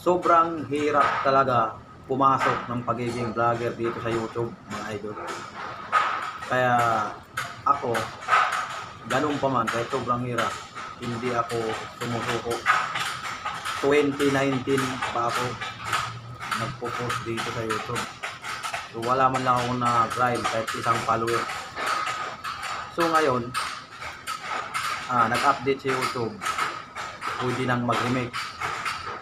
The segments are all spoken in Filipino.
sobrang hirap talaga pumasok ng pagiging vlogger dito sa YouTube, mga idol. Kaya ako, ganun pa man, kahit sobrang hirap, hindi ako sumusuko. 2019 pa ako nagpo-post dito sa YouTube. So wala man lang ako na-grind kahit isang follower. So ngayon, ah, nag-update sa YouTube, pwede nang mag-remake.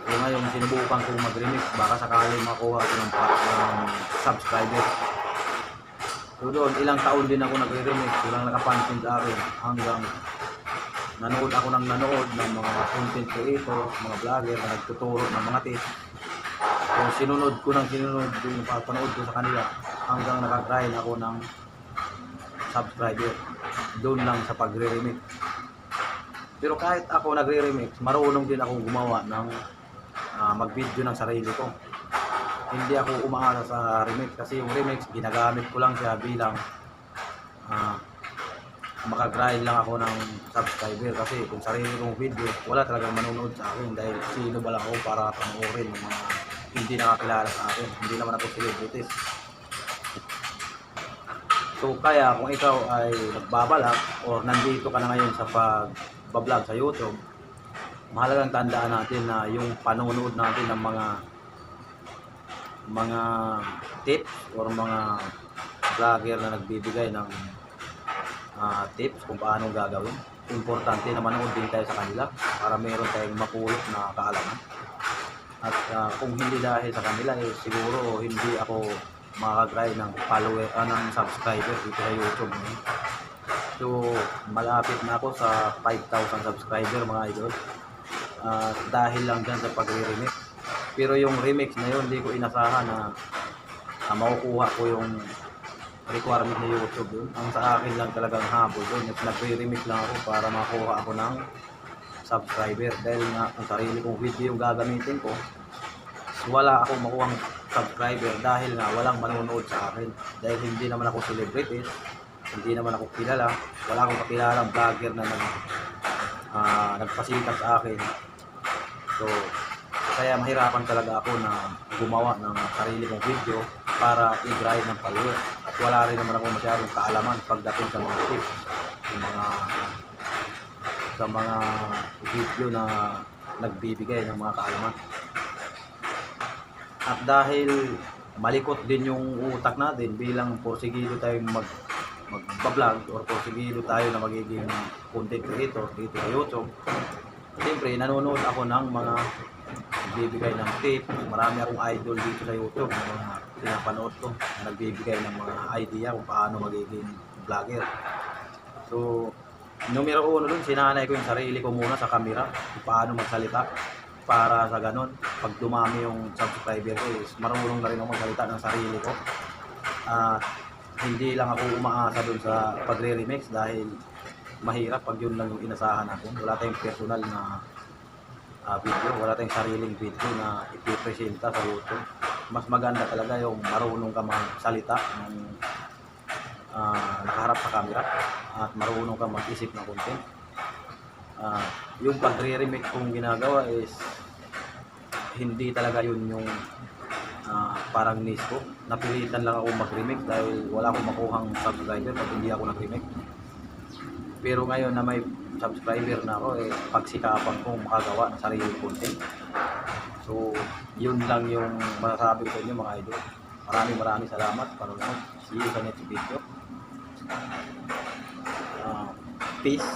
So ngayon, sinubukan ko mag-remake, baka sakali makuha ko ng, ng subscriber. So doon, ilang taon din ako nagre-remake, walang nakapansin sa akin hanggang nanood ako ng nanood ng mga content creator, mga vlogger na nagtuturo ng mga tips. So sinunod ko ng sinunod yung papanood ko sa kanila hanggang nakagrind ako ng subscriber. Doon lang sa pagre-remake. Pero kahit ako nagre-remix, marunong din akong gumawa ng ah, mag-video ng sarili ko. Hindi ako umaasa sa remix kasi yung remix ginagamit ko lang siya bilang ah, makagrind lang ako ng subscriber kasi kung sarili kong video, wala talagang manonood sa akin dahil sino ba lang ako para panoorin ng mga hindi nakakilala sa akin. Hindi naman ako celebrities. So kaya kung ikaw ay nagbabalak or nandito ka na ngayon sa pag-vlog sa YouTube, mahalagang tandaan natin na yung panonood natin ng mga mga tips or mga vlogger na nagbibigay ng ah, tips kung paano gagawin. Importante na manood din tayo sa kanila para meron tayong mapulot na kaalaman. At ah, kung hindi dahil sa kanila, eh, siguro hindi ako makakagray ng follower, ah, ng subscriber dito sa YouTube. eh. So, malapit na ako sa 5,000 subscriber mga idol. Ah, dahil lang dyan sa pagre-remix. Pero yung remix na yun, hindi ko inasahan na ah, makukuha ko yung requirement ng YouTube yun. Ang sa akin lang talagang habol doon. Nagre-remix lang ako para makuha ako ng subscriber. Dahil nga kung sarili kong video yung gagamitin ko, wala akong makuhang subscriber dahil nga walang manonood sa akin. Dahil hindi naman ako celebrities, hindi naman ako kilala, wala akong kakilalang vlogger na nag, ah, nagpasikat sa akin. So, kaya mahirapan talaga ako na gumawa ng sarili kong video para i-drive ng followers. At wala rin naman ako masyadong kaalaman pagdating sa mga tips, yung mga sa mga video na nagbibigay ng mga kaalaman. At dahil malikot din yung utak natin bilang porsigido tayong mag magbablog or porsigido tayo na magiging content creator dito sa YouTube. Siyempre, nanonood ako ng mga nagbibigay ng tips. Marami akong idol dito sa YouTube na mga pinapanood ko na nagbibigay ng mga idea kung paano magiging vlogger. So, numero uno dun, sinanay ko yung sarili ko muna sa camera kung paano magsalita para sa ganun, pag dumami yung subscriber ko is marunong na rin ako magsalita ng sarili ko. At hindi lang ako umaasa dun sa pagre-remix dahil mahirap pag yun lang yung inasahan natin. Wala tayong personal na ah, video, wala tayong sariling video na ipipresenta sa YouTube. Mas maganda talaga yung marunong ka magsalita ng ah, nakaharap sa camera at marunong ka mag-isip ng content. Ah, yung pagre-remake kong ginagawa is hindi talaga yun yung ah, parang niche. Napilitan lang ako mag-remake dahil wala akong makuhang subscriber pag hindi ako nag-remake. Pero ngayon na may subscriber na ako, eh, pagsikapan kong makagawa ng sarili content. So, yun lang yung masasabi ko sa inyo mga idol. Maraming maraming salamat. Panonood. See you sa next video. Ah, peace.